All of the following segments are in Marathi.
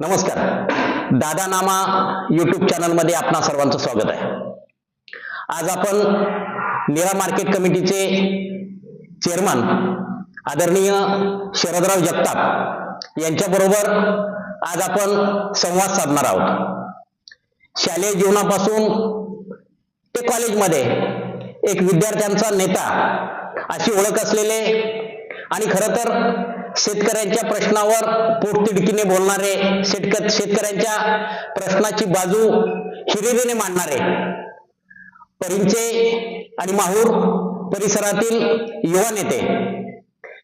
नमस्कार. दादा नामा युट्यूब चॅनलमध्ये आपणा सर्वांचं स्वागत आहे. आज आपण निरा मार्केट कमिटीचे चेअरमन आदरणीय शरदराव जगताप यांच्याबरोबर आज आपण संवाद साधणार आहोत. शालेय जीवनापासून ते कॉलेजमध्ये एक विद्यार्थ्यांचा नेता अशी ओळख असलेले आणि खरं तर शेतकऱ्यांच्या प्रश्नावर पोटतिडकीने बोलणारे शेतक शेतकऱ्यांच्या प्रश्नाची बाजू हिरिरीने मांडणारे. परिंचे आणि माहूर परिसरातील युवा नेते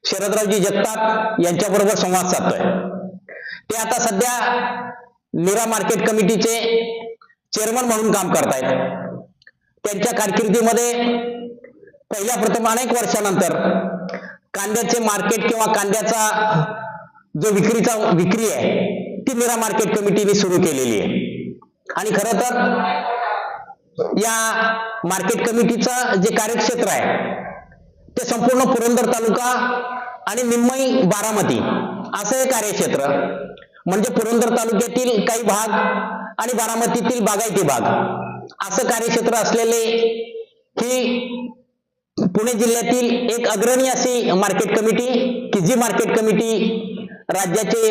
शरदरावजी जगताप यांच्याबरोबर संवाद साधतोय. ते आता सध्या निरा मार्केट कमिटीचे चेअरमन म्हणून काम करतायत. त्यांच्या कारकिर्दीमध्ये पहिल्या प्रथम अनेक वर्षानंतर कांद्याचे मार्केट किंवा कांद्याचा जो विक्रीचा विक्री आहे ती निरा मार्केट कमिटीने सुरू केलेली आहे. आणि खर तर या मार्केट कमिटीचं जे कार्यक्षेत्र आहे ते संपूर्ण पुरंदर तालुका आणि निम्मई बारामती असं हे कार्यक्षेत्र. म्हणजे पुरंदर तालुक्यातील काही भाग आणि बारामतीतील बागायती भाग असं कार्यक्षेत्र असलेले ही पुणे जिल्ह्यातील एक अग्रणी अशी मार्केट कमिटी की जी मार्केट कमिटी राज्याचे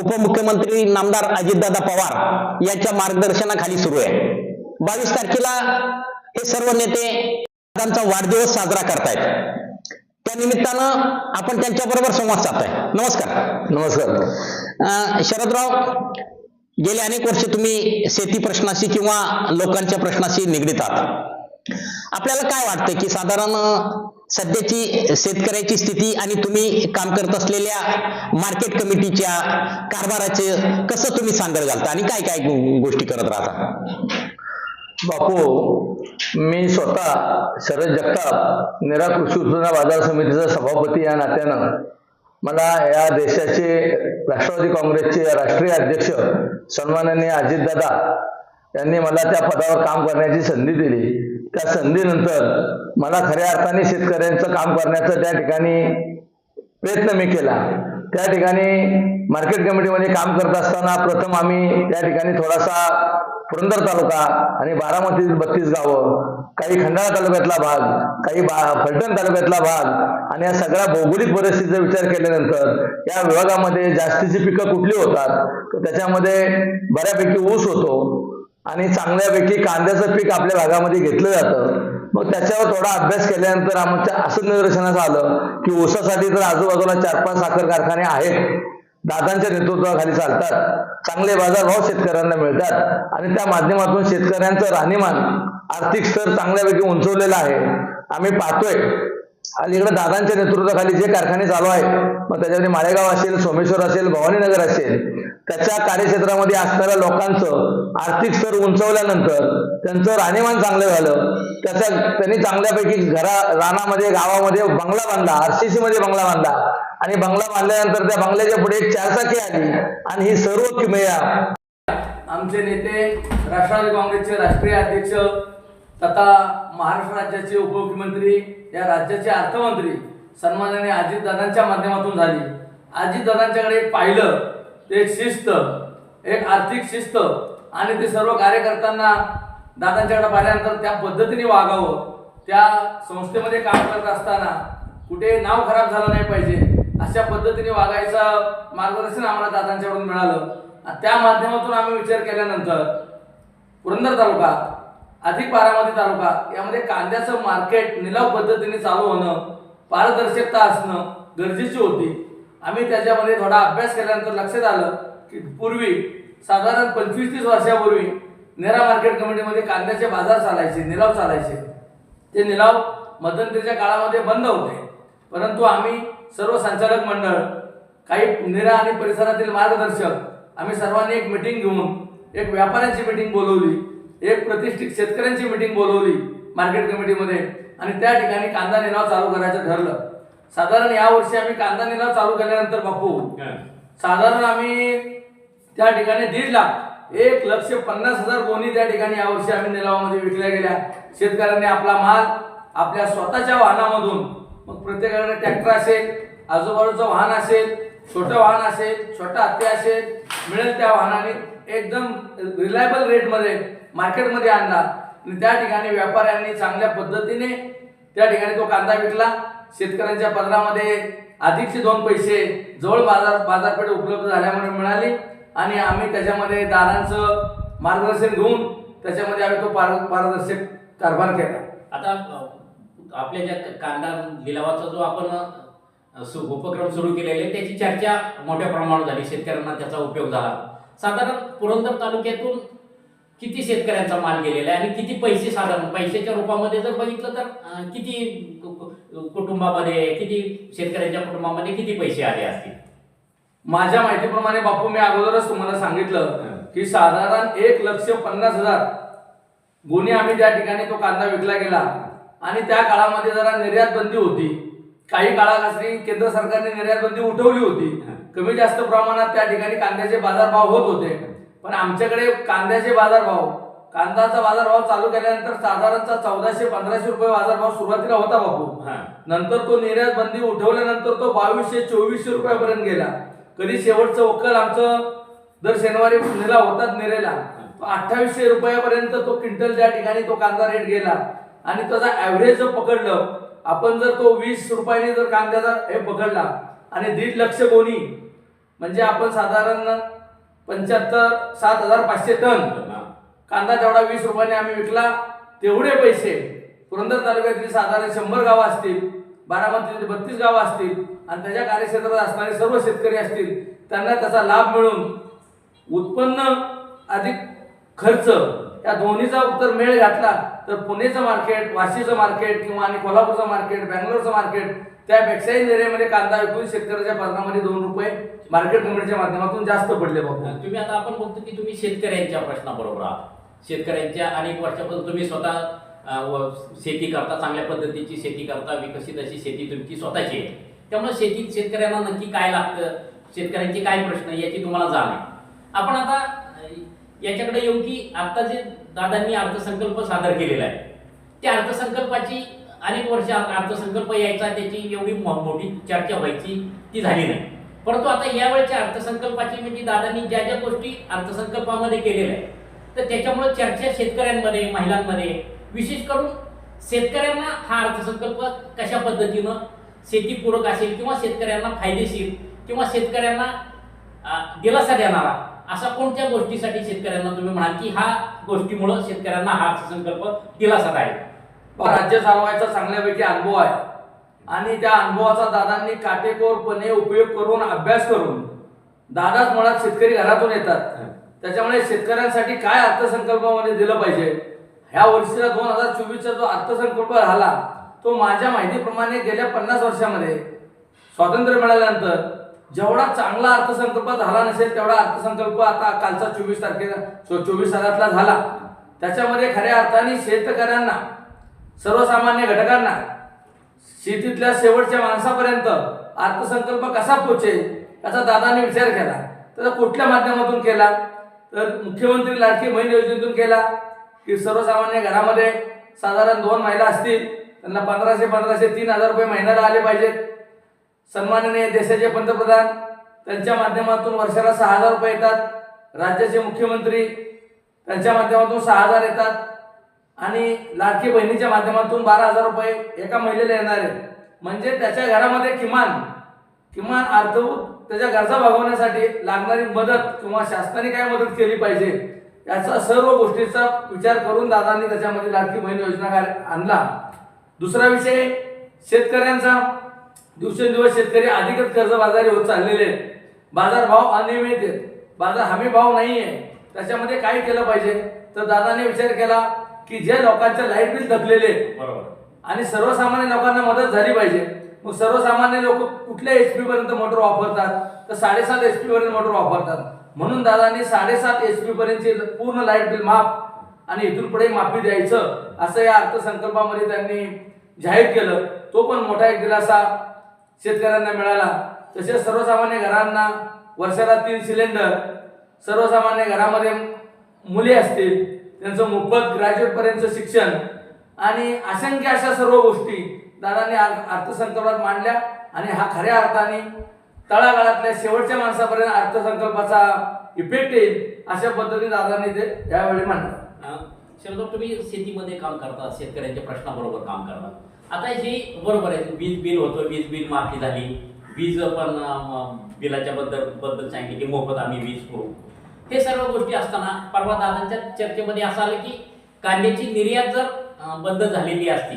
उपमुख्यमंत्री नामदार अजितदादा पवार यांच्या मार्गदर्शनाखाली सुरू आहे. बावीस तारखेला हे सर्व नेते त्यांचा वाढदिवस साजरा करतायत. त्या निमित्तानं आपण त्यांच्याबरोबर संवाद साधतोय. नमस्कार. नमस्कार. शरदराव गेले अनेक वर्ष तुम्ही शेती प्रश्नाशी किंवा लोकांच्या प्रश्नाशी निगडीत आहात. आपल्याला काय वाटतं की साधारण सध्याची शेतकऱ्याची स्थिती आणि तुम्ही काम करत असलेल्या मार्केट कमिटीच्या कारभाराचे कसं तुम्ही सांगड घालता आणि काय काय गोष्टी करत राहता? बापू मी स्वतः शरद जगताप निरा कृषी उत्पन्न बाजार समितीचा सभापती या नात्यानं मला या देशाचे राष्ट्रवादी काँग्रेसचे राष्ट्रीय अध्यक्ष सन्माननीय अजितदादा त्यांनी मला त्या पदावर काम करण्याची संधी दिली. त्या संधीनंतर मला खऱ्या अर्थाने शेतकऱ्यांचं काम करण्याचा त्या ठिकाणी प्रयत्न मी केला. त्या ठिकाणी मार्केट कमिटीमध्ये काम करत असताना प्रथम आम्ही त्या ठिकाणी थोडासा पुरंदर तालुका आणि बारामतीतील बत्तीस गावं काही खंडाळा तालुक्यातला भाग काही बा फलटण तालुक्यातला भाग आणि या सगळ्या भौगोलिक परिस्थितीचा विचार केल्यानंतर या विभागामध्ये जास्तीची पिकं कुठली होतात? तर त्याच्यामध्ये बऱ्यापैकी ऊस होतो. आणि चांगल्यापैकी कांद्याचं पीक आपल्या भागामध्ये घेतलं जातं. मग त्याच्यावर थोडा अभ्यास केल्यानंतर आमच्या असं निदर्शनास आलं की ऊसासाठी तर आजूबाजूला चार पाच साखर कारखाने आहेत. दादांच्या नेतृत्वाखाली चालतात. चांगले बाजारभाव शेतकऱ्यांना मिळतात. आणि त्या माध्यमातून शेतकऱ्यांचं राहणीमान आर्थिक स्तर चांगल्यापैकी उंचवलेला आहे. आम्ही पाहतोय. अलीकडे दादांच्या नेतृत्वाखाली जे कारखाने चालू आहेत मग त्याच्यामध्ये माळेगाव असेल सोमेश्वर असेल भवानीनगर असेल त्याच्या कार्यक्षेत्रामध्ये असणाऱ्या लोकांचं आर्थिक स्तर उंचवल्यानंतर त्यांचं राहणीमान चांगलं झालं. त्याचा त्यांनी चांगल्यापैकी घरा रानामध्ये गावामध्ये बंगला बांधला आरसीसी मध्ये बंगला बांधला. आणि बंगला बांधल्यानंतर त्या बंगल्याच्या पुढे एक चारचाकी आली आणि ही सर्व किमया आमचे नेते राष्ट्रवादी काँग्रेसचे राष्ट्रीय अध्यक्ष तथा महाराष्ट्र राज्याचे उपमुख्यमंत्री या राज्याचे अर्थमंत्री सन्मानाने अजितदादांच्या माध्यमातून झाली. अजितदादांच्याकडे पाहिलं ते एक शिस्त एक आर्थिक शिस्त आणि ते सर्व कार्यकर्त्यांना दादांच्याकडे पाहिल्यानंतर त्या पद्धतीने वागावं. त्या संस्थेमध्ये काम करत असताना कुठे नाव खराब झालं नाही पाहिजे अशा पद्धतीने वागायचं मार्गदर्शन आम्हाला दादांच्याकडून मिळालं. त्या माध्यमातून आम्ही विचार केल्यानंतर पुरंदर तालुका अधिक बारामती तालुका यामध्ये कांद्याचं मार्केट निलाव पद्धतीने चालू होणं पारदर्शकता असणं गरजेची होती. आम्ही त्याच्यामध्ये थोडा अभ्यास केल्यानंतर लक्षात आलं की पूर्वी साधारण पंचवीस तीस वर्षापूर्वी नेरा मार्केट कमिटीमध्ये कांद्याचे बाजार चालायचे निलाव चालायचे. ते निलाव मध्यंतरीच्या काळामध्ये बंद होते. परंतु आम्ही सर्व संचालक मंडळ काही निरा आणि परिसरातील मार्गदर्शक आम्ही सर्वांनी एक मिटिंग घेऊन एक व्यापाऱ्यांची मिटिंग बोलवली एक प्रतिष्ठित शेतकऱ्यांची मिटिंग बोलवली मार्केट कमिटीमध्ये आणि त्या ठिकाणी कांदा निलाव चालू करायचं ठरलं. साधारण यावर्षी आम्ही कांदा निलाव चालू केल्यानंतर बापू साधारण आम्ही त्या ठिकाणी दीड लाख एक लक्ष पन्नास हजार गोणी त्या ठिकाणी यावर्षी आम्ही निलावामध्ये विकल्या गेल्या. शेतकऱ्यांनी आपला माल आपल्या स्वतःच्या वाहनामधून मग प्रत्येकाकडे ट्रॅक्टर असेल आजूबाजूचं वाहन असेल छोटं वाहन असेल छोटा हत्ती असेल मिळेल त्या वाहनाने एकदम रिलायबल रेटमध्ये मार्केटमध्ये आणला. आणि त्या ठिकाणी व्यापाऱ्यांनी चांगल्या पद्धतीने त्या ठिकाणी तो कांदा विकला. शेतकऱ्यांच्या पदरामध्ये अधिकचे दोन पैसे जवळ बाजार बाजारपेठ उपलब्ध झाल्यामुळे मिळाली. आणि आम्ही त्याच्यामध्ये दारांचं मार्गदर्शन घेऊन त्याच्यामध्ये आम्ही तो पार पारदर्शक कारभार केला. आता आपल्या ज्या कांदा लिलावाचा जो आपण सु- उपक्रम सुरू केलेले आहे, त्याची चर्चा मोठ्या प्रमाणावर झाली. शेतकऱ्यांना त्याचा उपयोग झाला. साधारण पुरंदर तालुक्यातून किती शेतकऱ्यांचा माल गेलेला आहे आणि किती पैसे साधारण? पैशाच्या रूपामध्ये जर बघितलं तर किती कुटुंबामध्ये किती शेतकऱ्यांच्या कुटुंबामध्ये किती पैसे आले असतील? माझ्या माहितीप्रमाणे बापू मी अगोदरच तुम्हाला सांगितलं की साधारण एक लक्ष पन्नास हजार गुन्हे आम्ही त्या ठिकाणी तो कांदा विकला गेला. आणि त्या काळामध्ये जरा निर्यात बंदी होती. काही काळाखाली केंद्र सरकारने निर्यात बंदी उठवली होती. कमी जास्त प्रमाणात त्या ठिकाणी कांद्याचे बाजारभाव होत होते. पण आमच्याकडे कांद्याचे बाजारभाव कांद्याचा बाजारभाव चालू केल्यानंतर साधारणतः चौदाशे पंधराशे रुपये बाजारभाव सुरुवातीला होता बापू हा. नंतर तो निर्यात बंदी उठवल्यानंतर तो बावीसशे चोवीसशे रुपयापर्यंत गेला कधी शेवटचं वक्कल आमचं दर शनिवारी नेला होतात नेरेला अठ्ठावीसशे रुपयापर्यंत तो क्विंटल त्या ठिकाणी तो कांदा रेट गेला आणि त्याचा ॲव्हरेज जर पकडलं आपण जर तो वीस रुपयाने जर कांद्याचा हे पकडला आणि दीड लक्ष गोणी म्हणजे आपण साधारण पंच्याहत्तर सात हजार पाचशे टन. कांदा जेवढा वीस रुपयाने आम्ही विकला तेवढे पैसे पुरंदर तालुक्यातली साधारण शंभर गावं असतील बारामतीतली बत्तीस गावं असतील आणि त्याच्या कार्यक्षेत्रात असणारे सर्व शेतकरी असतील त्यांना त्याचा लाभ मिळून उत्पन्न अधिक खर्च या दोन्हीचा जर मेळ घातला तर पुणेचं मार्केट वाशीचं मार्केट किंवा आणि कोल्हापूरचं मार्केट बँगलोरचं मार्केट त्यापेक्षाही नेरेमध्ये कांदा विकून शेतकऱ्याच्या पदरामध्ये दोन रुपये मार्केट कमिटीच्या माध्यमातून जास्त पडले बाबू तुम्ही आता आपण बघतो की तुम्ही शेतकऱ्यांच्या प्रश्नाबरोबर आहात. शेतकऱ्यांच्या अनेक वर्षापासून तुम्ही स्वतः व शेती करता चांगल्या पद्धतीची शेती करता विकसित अशी शेती तुमची स्वतःची आहे. त्यामुळे शेतीत शेतकऱ्यांना नक्की काय लागतं? शेतकऱ्यांचे काय प्रश्न याची तुम्हाला जाण आहे. आपण आता याच्याकडे येऊ की आता जे दादांनी अर्थसंकल्प सादर केलेला आहे त्या अर्थसंकल्पाची अनेक वर्ष अर्थसंकल्प यायचा त्याची एवढी मो- मोठी चर्चा व्हायची ती झाली नाही. परंतु आता यावेळच्या अर्थसंकल्पाची म्हणजे दादांनी ज्या ज्या गोष्टी अर्थसंकल्पामध्ये केलेल्या आहेत तर त्याच्यामुळे चर्चा शेतकऱ्यांमध्ये महिलांमध्ये विशेष करून शेतकऱ्यांना हा अर्थसंकल्प कशा पद्धतीनं शेतीपूरक असेल किंवा शेतकऱ्यांना फायदेशीर किंवा शेतकऱ्यांना दिलासा देणारा अशा कोणत्या गोष्टीसाठी शेतकऱ्यांना तुम्ही म्हणाल की हा गोष्टीमुळं शेतकऱ्यांना हा अर्थसंकल्प आहे? राज्य चालवायचा चांगल्यापैकी अनुभव आहे. आणि त्या अनुभवाचा दादांनी काटेकोरपणे उपयोग करून अभ्यास करून दादाच मुळात शेतकरी घरातून येतात. त्याच्यामुळे शेतकऱ्यांसाठी काय अर्थसंकल्पामध्ये दिलं पाहिजे? ह्या वर्षीचा दोन हजार चोवीसचा जो अर्थसंकल्प झाला तो माझ्या माहितीप्रमाणे गेल्या पन्नास वर्षामध्ये स्वातंत्र्य मिळाल्यानंतर जेवढा चांगला अर्थसंकल्प झाला नसेल तेवढा अर्थसंकल्प आता कालचा चोवीस तारखेला चोवीस सालातला झाला. त्याच्यामध्ये खऱ्या अर्थाने शेतकऱ्यांना सर्वसामान्य घटकांना शेतीतल्या शेवटच्या माणसापर्यंत अर्थसंकल्प कसा पोचेल याचा दादाने विचार केला. त्याचा कुठल्या माध्यमातून केला? तर मुख्यमंत्री लाडकी बहीण योजनेतून केला की सर्वसामान्य घरामध्ये साधारण दोन महिला असतील त्यांना पंधराशे पंधराशे तीन हजार रुपये महिन्याला आले पाहिजेत. सन्माननीय देशाचे पंतप्रधान त्यांच्या माध्यमातून वर्षाला सहा हजार रुपये येतात. राज्याचे मुख्यमंत्री त्यांच्या माध्यमातून सहा हजार येतात. आणि लाडकी बहिणीच्या माध्यमातून बारा हजार रुपये एका महिलेला येणार आहेत. म्हणजे त्याच्या घरामध्ये किमान किमान अर्थभूत त्याच्या गरजा भागवण्यासाठी लागणारी मदत किंवा शासनाने काय मदत केली पाहिजे याचा सर्व गोष्टीचा विचार करून दादांनी त्याच्यामध्ये लाडकी बहीण योजना आणला. दुसरा विषय शेतकऱ्यांचा. दिवसेंदिवस शेतकरी अधिकच कर्जबाजारी होत चाललेले बाजारभाव अनियमित आहेत. बाजार हमी भाव नाही आहे त्याच्यामध्ये काय केलं पाहिजे? तर दादाने विचार केला की जे लोकांचे लाइट बिल बरोबर. आणि सर्वसामान्य लोकांना मदत झाली पाहिजे मग सर्वसामान्य लोक कुठल्या एच पी पर्यंत मोटर वापरतात? तर साडेसात एच पी पर्यंत मोटर वापरतात. म्हणून दादांनी साडेसात एच पी पर्यंतचे पूर्ण लाइट बिल माफ आणि इथून पुढे माफी द्यायचं असं या अर्थसंकल्पामध्ये त्यांनी जाहीर केलं. तो पण मोठा एक दिलासा शेतकऱ्यांना मिळाला. तसेच सर्वसामान्य घरांना वर्षाला तीन सिलेंडर सर्वसामान्य घरामध्ये मुले असतील त्यांचं मोफत ग्रॅज्युएट पर्यंत शिक्षण आणि असंख्य अशा सर्व गोष्टी दादांनी अर्थसंकल्पात मांडल्या आणि हा खऱ्या अर्थाने तळागाळातल्या शेवटच्या माणसापर्यंत अर्थसंकल्पाचा इफेक्ट येईल अशा पद्धतीने दादांनी ते यावेळी मांडलं. शरद तुम्ही शेतीमध्ये काम करता शेतकऱ्यांच्या प्रश्नाबरोबर काम करता. आता हे बरोबर आहे वीज बिल होतं वीज बिल माफी झाली. वीज पण बिलाच्या बद्दल बद्दल सांगितले की मोफत आम्ही वीज करू हे सर्व गोष्टी असताना परवा दादांच्या चर्चेमध्ये असं आलं की कांद्याची निर्यात जर बंद झालेली असती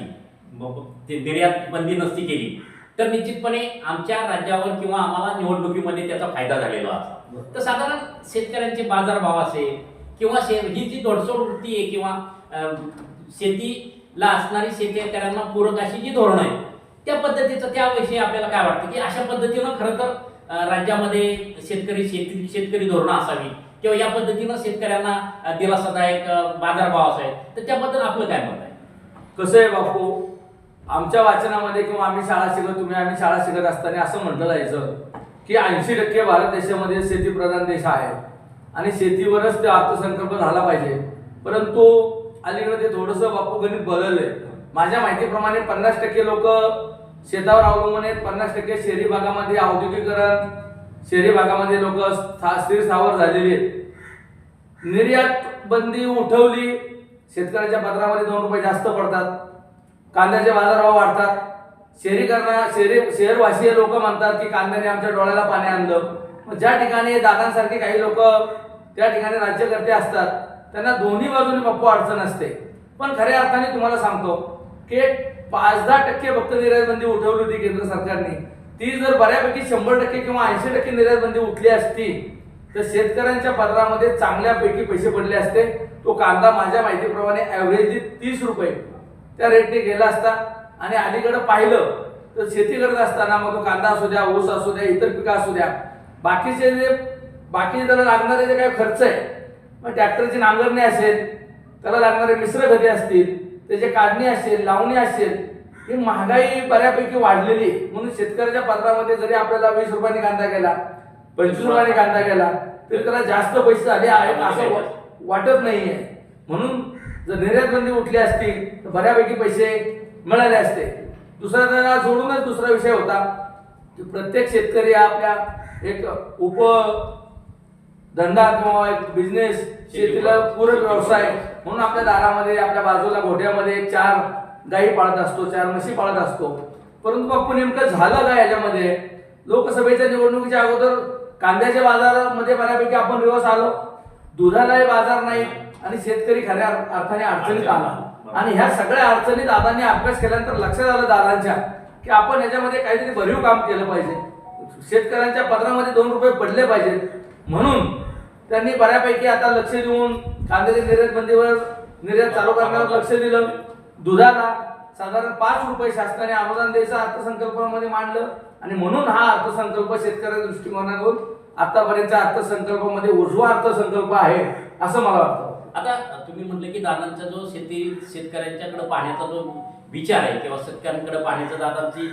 निर्यात बंदी नसती केली. तर निश्चितपणे आमच्या राज्यावर किंवा आम्हाला निवडणुकीमध्ये त्याचा फायदा झालेला असता. तर साधारण शेतकऱ्यांचे बाजारभाव असेल किंवा शे ही जी दोडसोड वृत्ती आहे किंवा शेतीला असणारी शेतकऱ्यांना पूरक अशी जी धोरणं आहे त्या पद्धतीचं त्याविषयी आपल्याला काय वाटतं? की अशा पद्धतीनं खरं तर राज्यामध्ये शेतकरी शेती शेतकरी धोरणं असावी किंवा या पद्धतीनं शेतकऱ्यांना दिलासादायक बाजारभाव असावे तर त्याबद्दल आपलं काय मत आहे? कसं आहे बापू? आमच्या वाचनामध्ये किंवा आम्ही शाळा शिकत तुम्ही आम्ही शाळा शिकत असताना असं म्हटलं जायचं की ऐंशी टक्के भारत देशामध्ये शेतीप्रधान देश आहे. आणि शेतीवरच ते अर्थसंकल्प झाला पाहिजे. परंतु अलीकडे ते थोडंसं बापू गणित बदललंय. माझ्या माहितीप्रमाणे पन्नास टक्के लोक शेतावर अवलंबून आहेत. पन्नास टक्के शहरी भागामध्ये औद्योगिकरण शहरी भागामध्ये लोक स्थिर स्थावर झालेली आहेत. निर्यात बंदी उठवली शेतकऱ्याच्या पत्रामध्ये दोन रुपये जास्त पडतात. कांद्याचे बाजारभाव वाढतात. शहरीकरणा शहरी शहरवासीय लोक म्हणतात की कांद्याने आमच्या डोळ्याला पाणी आणलं. मग ज्या ठिकाणी दादांसारखे काही लोक त्या ठिकाणी राज्यकर्ते असतात त्यांना दोन्ही बाजूने पप्पू अडचण असते. पण खऱ्या अर्थाने तुम्हाला सांगतो की पाच दहा टक्के फक्त निर्यातबंदी उठवली होती केंद्र सरकारने. ती जर बऱ्यापैकी शंभर टक्के किंवा ऐंशी टक्के निर्यातबंदी उठली असती तर शेतकऱ्यांच्या पदरामध्ये चांगल्यापैकी पैसे पडले असते. तो कांदा माझ्या माहितीप्रमाणे ॲव्हरेज तीस रुपये. त्या रेटने गेला असता आणि अलीकडं पाहिलं तर शेती करत असताना मग तो कांदा असू द्या ऊस असू द्या इतर पिकं असू द्या बाकीचे जे बाकीचे त्याला लागणारे जे काही खर्च आहे मग ट्रॅक्टरची नांगरणी असेल त्याला लागणारे मिश्र खते असतील त्याची काढणी असेल लावणी असेल ही महागाई बऱ्यापैकी वाढलेली आहे. म्हणून शेतकऱ्याच्या पत्रामध्ये जरी आपल्याला वीस रुपयाने कांदा गेला पंचवीस रुपयाने कांदा गेला तरी त्याला जास्त पैसे झाले आहेत असं वाटत नाहीये म्हणून जर निर्यात बंदी उठली असती तर बऱ्यापैकी पैसे मिळाले असते. दुसरा त्याला जोडूनच दुसरा विषय होता. की प्रत्येक शेतकरी हा आपल्या एक उप धंदा किंवा एक बिझनेस शेतीला पूरक व्यवसाय म्हणून आपल्या दारामध्ये आपल्या बाजूला गोठ्यामध्ये एक चार गायी पाळत असतो चार म्हशी पाळत असतो. परंतु बापू नेमकं झालं काय याच्यामध्ये? लोकसभेच्या निवडणुकीच्या अगोदर कांद्याच्या बाजारामध्ये बऱ्यापैकी आपण दिवस आलो. दुधालाही बाजार नाही आणि शेतकरी खऱ्या अर्थाने अडचणीत आला. आणि ह्या सगळ्या अडचणी दादांनी अभ्यास केल्यानंतर लक्षात आलं दादांच्या की आपण याच्यामध्ये काहीतरी भरीव काम केलं पाहिजे. शेतकऱ्यांच्या पदरामध्ये दोन रुपये पडले पाहिजेत म्हणून त्यांनी बऱ्यापैकी आता लक्ष देऊन कांद्याच्या निर्यात बंदीवर निर्यात चालू करण्यावर लक्ष दिलं. दुधाला साधारण पाच रुपये शासनाने अनुदान द्यायचं अर्थसंकल्पामध्ये मांडलं. आणि म्हणून हा अर्थसंकल्प शेतकऱ्याच्या दृष्टिकोनातून आतापर्यंतच्या अर्थसंकल्पामध्ये उजवा अर्थसंकल्प आहे असं मला वाटतं. आता तुम्ही म्हटलं की दादांचा जो शेती शेतकऱ्यांच्याकडे पाहण्याचा जो विचार आहे किंवा शेतकऱ्यांकडे पाहण्याचं दादांची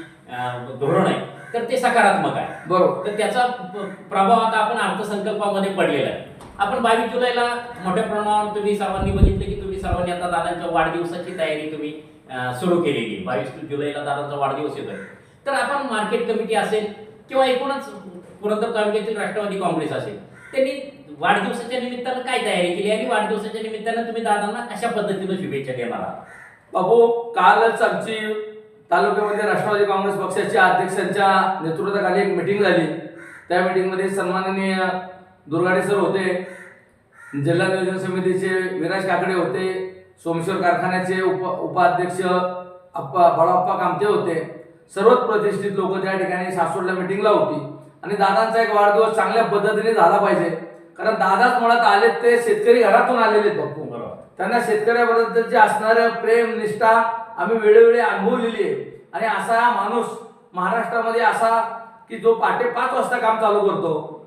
धोरण आहे तर ते सकारात्मक आहे. बरोबर. तर त्याचा प्रभाव आता आपण अर्थसंकल्पामध्ये पडलेला आहे. आपण बावीस जुलैला मोठ्या प्रमाणावर तुम्ही सर्वांनी बघितले की तुम्ही सर्वांनी आता दादांच्या वाढदिवसाची तयारी तुम्ही सुरू केलेली बावीस जुलैला दादांचा वाढदिवस येतोय. तर आपण मार्केट कमिटी असेल किंवा एकूणच पुरंदर तालुक्यातील राष्ट्रवादी काँग्रेस असेल. त्यांनी वाढदिवसाच्या निमित्तानं काय तयारी केली आणि वाढदिवसाच्या निमित्तानं तुम्ही दादांना कशा पद्धतीनं शुभेच्छा देणार आहात? बाबू कालच आमची तालुक्यामध्ये राष्ट्रवादी काँग्रेस पक्षाच्या अध्यक्षांच्या नेतृत्वाखाली एक मिटिंग झाली. त्या मिटिंगमध्ये सन्माननीय दुर्गाडे सर होते जिल्हा नियोजन समितीचे विराज काकडे होते सोमेश्वर कारखान्याचे उप उपाध्यक्ष अप्पा बाळाप्पा कामते होते. सर्वच प्रतिष्ठित लोक त्या ठिकाणी सासवडला मिटिंगला होती. आणि दादांचा एक वाढदिवस चांगल्या पद्धतीने झाला पाहिजे. कारण दादाच मुळात आले ते शेतकरी घरातून आलेले आहेत. बापू बरोबर. त्यांना शेतकऱ्याबद्दलचे असणारं प्रेम निष्ठा आम्ही वेळोवेळी अनुभवलेली आहे. आणि असा हा माणूस महाराष्ट्रामध्ये असा की जो पहाटे पाच वाजता काम चालू करतो.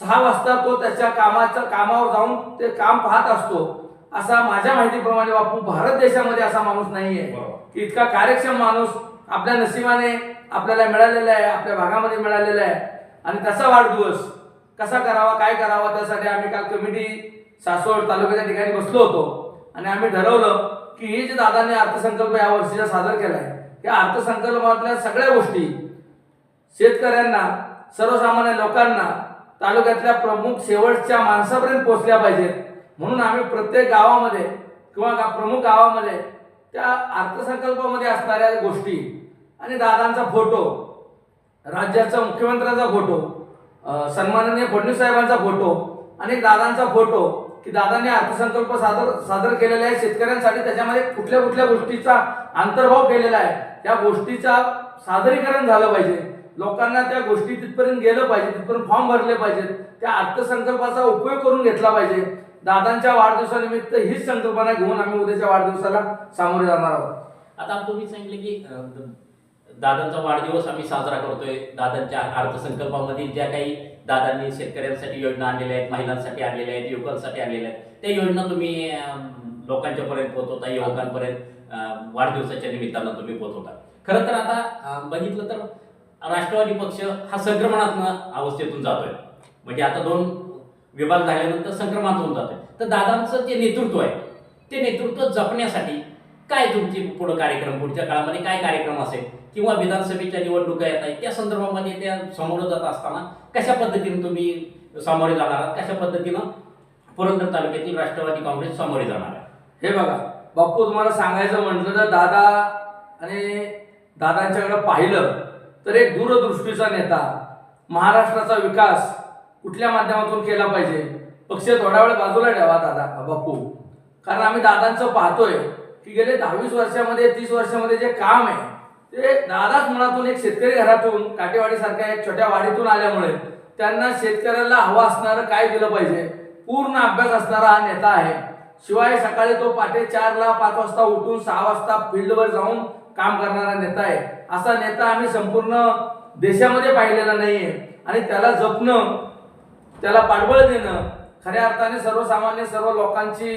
सहा वाजता तो त्याच्या कामाच्या कामावर जाऊन ते काम पाहत असतो. असा माझ्या माहितीप्रमाणे बापू भारत देशामध्ये असा माणूस नाहीये बरोबर. की इतका कार्यक्षम माणूस आपल्या नशिबाने आपल्याला मिळालेला आहे आपल्या भागामध्ये मिळालेला आहे. आणि तसा वाढदिवस कसा करावा काय करावा त्यासाठी आम्ही काल कमिटी सासवड तालुक्याच्या ठिकाणी बसलो होतो. आणि आम्ही ठरवलं की हे जे दादांनी अर्थसंकल्प या वर्षीचा सादर केलाय या अर्थसंकल्पातल्या सगळ्या गोष्टी शेतकऱ्यांना सर्वसामान्य लोकांना तालुक्यातल्या प्रमुख शेवटच्या माणसापर्यंत पोहोचल्या पाहिजेत. म्हणून आम्ही प्रत्येक गावामध्ये किंवा गा प्रमुख गावामध्ये त्या अर्थसंकल्पामध्ये असणाऱ्या गोष्टी आणि दादांचा फोटो राज्याचा मुख्यमंत्र्यांचा फोटो सन्माननीय फडणवीस साहेबांचा फोटो आणि दादांचा फोटो की दादांनी अर्थसंकल्प सादर सादर केलेला आहे. शेतकऱ्यांसाठी त्याच्यामध्ये कुठल्या कुठल्या गोष्टीचा अंतर्भाव केलेला आहे त्या गोष्टीचा सादरीकरण झालं पाहिजे. लोकांना त्या गोष्टी तिथपर्यंत गेलं पाहिजे तिथपर्यंत फॉर्म भरले पाहिजेत. त्या अर्थसंकल्पाचा उपयोग करून घेतला पाहिजे. दादांच्या वाढदिवसानिमित्त हीच संकल्पना घेऊन आम्ही उद्याच्या वाढदिवसाला सामोरे जाणार आहोत. आता तुम्ही सांगितले की दादांचा वाढदिवस आम्ही साजरा करतोय. दादांच्या अर्थसंकल्पामधील ज्या काही दादांनी शेतकऱ्यांसाठी योजना आणलेल्या आहेत महिलांसाठी आणलेल्या आहेत युवकांसाठी आणलेल्या आहेत त्या योजना तुम्ही लोकांच्या पर्यंत पोहोचवता युवकांपर्यंत वाढदिवसाच्या निमित्तानं तुम्ही पोहोचवता. खरं तर आता बघितलं तर राष्ट्रवादी पक्ष हा संक्रमणात्मक अवस्थेतून जातोय. म्हणजे आता दोन विभाग झाल्यानंतर संक्रमणात होऊन जातोय. तर दादांचं जे नेतृत्व आहे ते नेतृत्व जपण्यासाठी काय तुमची पुढे कार्यक्रम पुढच्या काळामध्ये काय कार्यक्रम असेल? किंवा विधानसभेच्या निवडणुका येत आहेत त्या संदर्भामध्ये त्या समोर जात असताना कशा पद्धतीने तुम्ही सामोरे जाणार आहात? कशा पद्धतीनं पुरंदर तालुक्यातील राष्ट्रवादी काँग्रेस सामोरे जाणार आहे? हे बघा बाप्पू तुम्हाला सांगायचं म्हटलं तर दादा आणि दादांच्याकडे पाहिलं तर एक दूरदृष्टीचा नेता महाराष्ट्राचा विकास कुठल्या माध्यमातून केला पाहिजे? पक्ष थोडा वेळ बाजूला ठेवा दादा बाप्पू कारण आम्ही दादांचं पाहतोय की गेले दहावीस वर्षामध्ये तीस वर्षामध्ये जे काम आहे ते दादाच मनातून एक शेतकरी घरातून काटेवाडीसारख्या एक छोट्या वाडीतून आल्यामुळे त्यांना शेतकऱ्याला हवं असणारं काय दिलं पाहिजे पूर्ण अभ्यास असणारा हा नेता आहे. शिवाय सकाळी तो पाटे चारला पाच वाजता उठून सहा वाजता फील्डवर जाऊन काम करणारा नेता आहे. असा नेता आम्ही संपूर्ण देशामध्ये पाहिलेला नाहीये. आणि त्याला जपणं त्याला पाठबळ देणं खऱ्या अर्थाने सर्वसामान्य सर्व लोकांची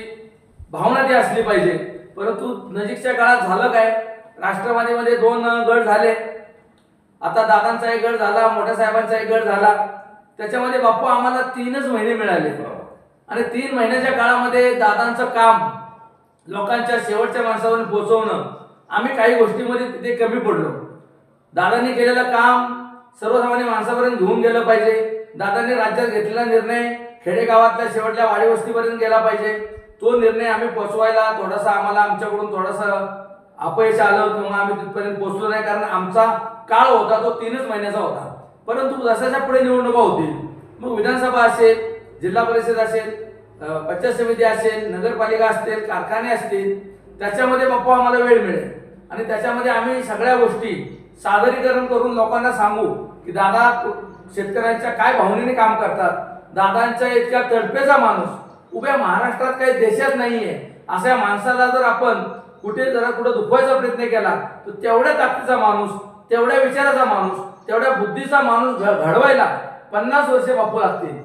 भावना ती असली पाहिजे. परंतु नजीकच्या काळात झालं काय? राष्ट्रवादीमध्ये दोन गट झाले. आता दादांचा एक गट झाला मोठ्या साहेबांचा एक गट झाला. त्याच्यामध्ये बाप्पा आम्हाला तीनच महिने मिळाले. आणि तीन महिन्याच्या काळामध्ये दादांचं काम लोकांच्या शेवटच्या माणसापर्यंत पोहोचवणं आम्ही काही गोष्टीमध्ये तिथे कमी पडलो. दादांनी केलेलं काम सर्वसामान्य माणसापर्यंत घेऊन गेलं पाहिजे. दादांनी राज्यात घेतलेला निर्णय खेडेगावातल्या शेवटल्या वाडी वस्तीपर्यंत गेला पाहिजे. तो निर्णय आम्ही पोचवायला थोडासा आम्हाला आमच्याकडून थोडासा अपयश आलं किंवा आम्ही तिथपर्यंत पोहोचलो नाही कारण आमचा काळ होता तो तीनच महिन्याचा होता. परंतु जसाच्या पुढे निवडणुका होतील. मग विधानसभा असेल जिल्हा परिषद असेल पंचायत समिती असेल नगरपालिका असतील कारखाने असतील त्याच्यामध्ये बाप्पा आम्हाला वेळ मिळेल. आणि त्याच्यामध्ये आम्ही सगळ्या गोष्टी सादरीकरण करून लोकांना सांगू की दादा शेतकऱ्यांच्या काय भावनेने काम करतात? दादांच्या इतक्या तडपेचा माणूस. उभ्या महाराष्ट्रात काही देशात नाहीये. अशा माणसाला जर आपण कुठे जरा कुठे दुखवायचा प्रयत्न केला तर तेवढ्या ताकदीचा माणूस तेवढ्या विचाराचा माणूस तेवढ्या बुद्धीचा माणूस घडवायला पन्नास वर्षे बापू लागतील.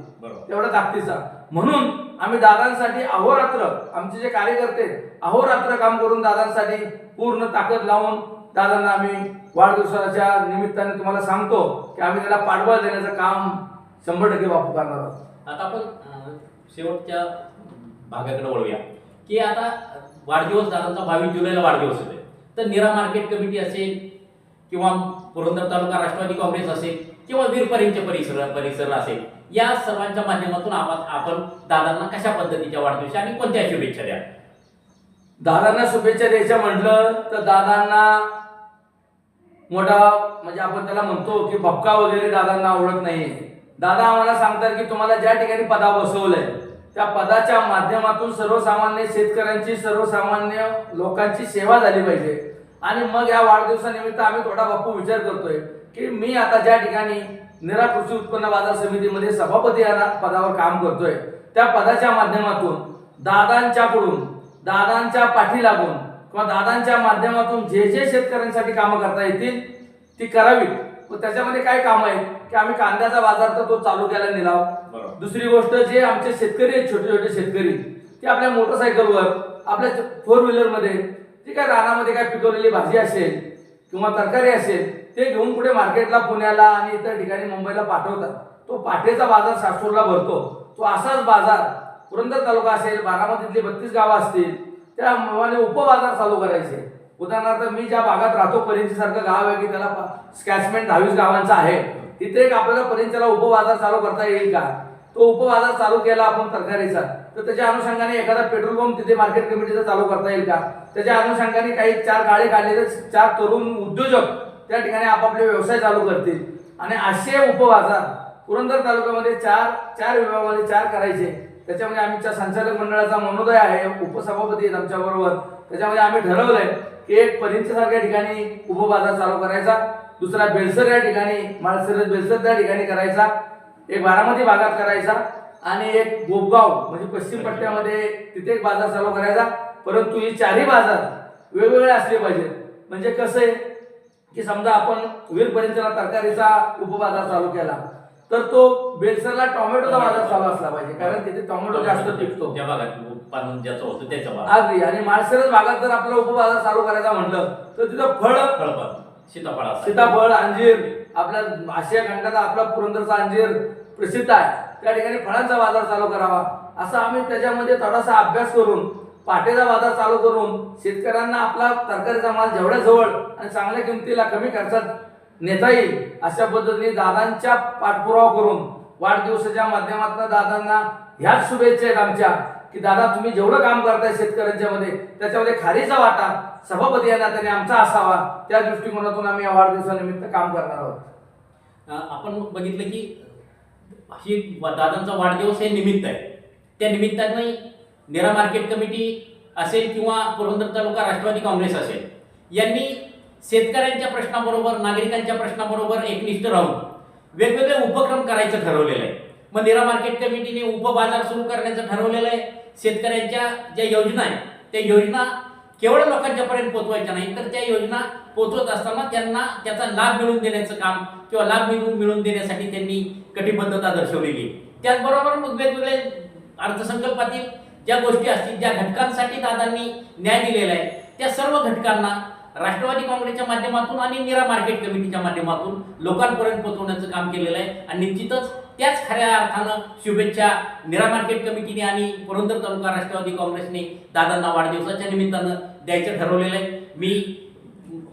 तेवढ्या ताकदीचा. म्हणून आम्ही दादांसाठी अहोरात्र आमचे जे कार्यकर्ते अहोरात्र काम करून दादांसाठी पूर्ण ताकद लावून दादांना आम्ही वाढदिवसाच्या निमित्ताने तुम्हाला सांगतो की आम्ही त्याला पाठबळ देण्याचं काम शंभर टक्के बापू करणार आहोत. आता आपण शेवटच्या भागाकडे वळूया. की आता वाढदिवस दादांचा बावीस जुलैला वाढदिवस होते तर निरा मार्केट कमिटी असेल किंवा पुरंदर तालुका राष्ट्रवादी काँग्रेस असेल किंवा वीरपरींचे परिसर परिसर असेल या सर्वांच्या माध्यमातून आपण आपण दादांना कशा पद्धतीच्या वाढदिवशी आणि कोणत्या शुभेच्छा द्या दादांना शुभेच्छा द्यायच्या म्हटलं तर दादांना मोठा म्हणजे आपण त्याला म्हणतो की भपका वगैरे दादांना आवडत नाही दादा आम्हाला सांगतात की तुम्हाला ज्या ठिकाणी पदा बसवलंय त्या पदाच्या माध्यमातून सर्वसामान्य शेतकऱ्यांची सर्वसामान्य लोकांची सेवा झाली पाहिजे. आणि मग या वाढदिवसानिमित्त आम्ही थोडा बापू विचार करतोय की मी आता ज्या ठिकाणी निरा कृषी उत्पन्न बाजार समितीमध्ये सभापती या पदावर काम करतोय त्या पदाच्या माध्यमातून दादांच्याकडून दादांच्या पाठी लागून किंवा दादांच्या माध्यमातून जे जे शेतकऱ्यांसाठी कामं करता येतील ती करावीत. व त्याच्यामध्ये काय काम आहेत की आम्ही कांद्याचा बाजार तर तो चालू केला निलाव. दुसरी गोष्ट जे आमचे शेतकरी आहेत छोटे छोटे शेतकरी ते आपल्या मोटरसायकलवर आपल्या फोर व्हीलरमध्ये जे काय रानामध्ये काय पिकवलेली भाजी असेल किंवा तरकारी असेल ते घेऊन पुढे मार्केटला पुण्याला आणि इतर ठिकाणी मुंबईला पाठवतात. तो पाठेचा बाजार सासूरला भरतो. तो असाच बाजार पुरंदर तालुका असेल बारामतीतली बत्तीस गावं असतील त्या उपबाजार चालू करायचे. उदाहरणार्थ मी ज्या भागात राहतो परिची सारखं गाव आहे की त्याला स्कॅचमेंट दहावीस गावांचा आहे तिथे एक आपल्याला परिंच्याला उपबाजार चालू करता येईल का? तो उपबाजार चालू केला आपण तरकारीचा तर त्याच्या अनुषंगाने एखादा पेट्रोल पंप तिथे मार्केट कमिटीचा चालू करता येईल का? त्याच्या अनुषंगाने काही चार गाळे काढले तर चार तरुण उद्योजक त्या ठिकाणी आपापले व्यवसाय चालू करतील. आणि असे उपबाजार पुरंदर तालुक्यामध्ये चार चार विभागामध्ये चार करायचे. त्याच्यामध्ये आमच्या संचालक मंडळाचा मनोदय आहे उपसभापती आहेत आमच्याबरोबर. त्याच्यामध्ये आम्ही ठरवलंय की एक सारख्या ठिकाणी उपबाजार चालू करायचा दुसरा बेलसर या ठिकाणी माळसर बेलसर त्या ठिकाणी करायचा एक बारामती भागात करायचा आणि एक गोपगाव म्हणजे पश्चिम पट्ट्यामध्ये तिथे एक बाजार चालू करायचा. परंतु ही चारही बाजार वेगवेगळे असले पाहिजेत. म्हणजे कसं आहे की समजा आपण वीरपर्यंतला तरकारीचा उपबाजार चालू केला तर तो बेलसरला टोमॅटोचा बाजार चालू असला पाहिजे कारण तिथे टोमॅटो जास्त टिकतो. ज्या भागात उत्पादन ज्याचं होतं त्याच्या भागात. अगदी. आणि माळसरस भागात जर आपला उपबाजार चालू करायचा म्हटलं तर तिथं फळ फळबाग सीताफळ. सीताफळ अंजीर आपल्या आशिया खंडाचा आपला पुरंदरचा अंजीर प्रसिद्ध आहे. त्या ठिकाणी फळांचा बाजार चालू करावा. असं आम्ही त्याच्यामध्ये थोडासा अभ्यास करून पाटेचा बाजार चालू करून शेतकऱ्यांना आपला तरकारीचा माल जेवढ्या जवळ आणि चांगल्या किमतीला कमी खर्चात नेता येईल अशा पद्धतीने दादांच्या पाठपुरावा करून वाढदिवसाच्या माध्यमातून दादांना ह्याच शुभेच्छा आहेत आमच्या की दादा तुम्ही जेवढं काम करताय शेतकऱ्यांच्या मध्ये त्याच्यामध्ये खारीचा वाटा सभापती या नात्याने आमचा असावा त्या दृष्टिकोनातून आम्ही या वाढदिवसानिमित्त काम करणार आहोत. आपण बघितलं की ही दादांचा वाढदिवस हे निमित्त आहे. त्या निमित्ताने नेरा मार्केट कमिटी असेल किंवा पुरंदर तालुका राष्ट्रवादी काँग्रेस असेल यांनी शेतकऱ्यांच्या प्रश्नाबरोबर नागरिकांच्या प्रश्नाबरोबर एकनिष्ठ राहून वेगवेगळे उपक्रम करायचं ठरवलेलं आहे मग निरा मार्केट कमिटीने उपबाजार सुरू करण्याचं ठरवलेलं आहे शेतकऱ्यांच्या ज्या योजना आहेत त्या योजना केवळ लोकांच्यापर्यंत पोहोचवायच्या नाही तर त्या योजना पोहोचवत असताना त्यांना त्याचा लाभ मिळवून देण्याचं काम किंवा लाभ मिळवून मिळवून देण्यासाठी त्यांनी कटिबद्धता दर्शवलेली आहे. त्याचबरोबर मग वेगवेगळे अर्थसंकल्पातील ज्या गोष्टी असतील ज्या घटकांसाठी दादांनी न्याय दिलेला आहे त्या सर्व घटकांना राष्ट्रवादी काँग्रेसच्या माध्यमातून आणि निरा मार्केट कमिटीच्या माध्यमातून लोकांपर्यंत पोहोचवण्याचं काम केलेलं आहे. आणि निश्चितच त्याच खऱ्या अर्थानं शुभेच्छा निरा मार्केट कमिटीने आणि पुरंदर तालुका राष्ट्रवादी काँग्रेसने दादांना वाढदिवसाच्या निमित्तानं द्यायचं ठरवलेलं आहे. मी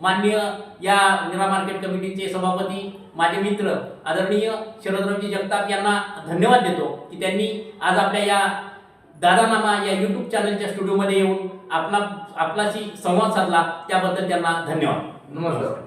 माननीय या निरा मार्केट कमिटीचे सभापती माझे मित्र आदरणीय शरदरावजी जगताप यांना धन्यवाद देतो की त्यांनी आज आपल्या या दादानामा या यूट्यूब चॅनलच्या स्टुडिओमध्ये येऊन आपला आपलाशी संवाद साधला त्याबद्दल त्यांना धन्यवाद. नमस्कार.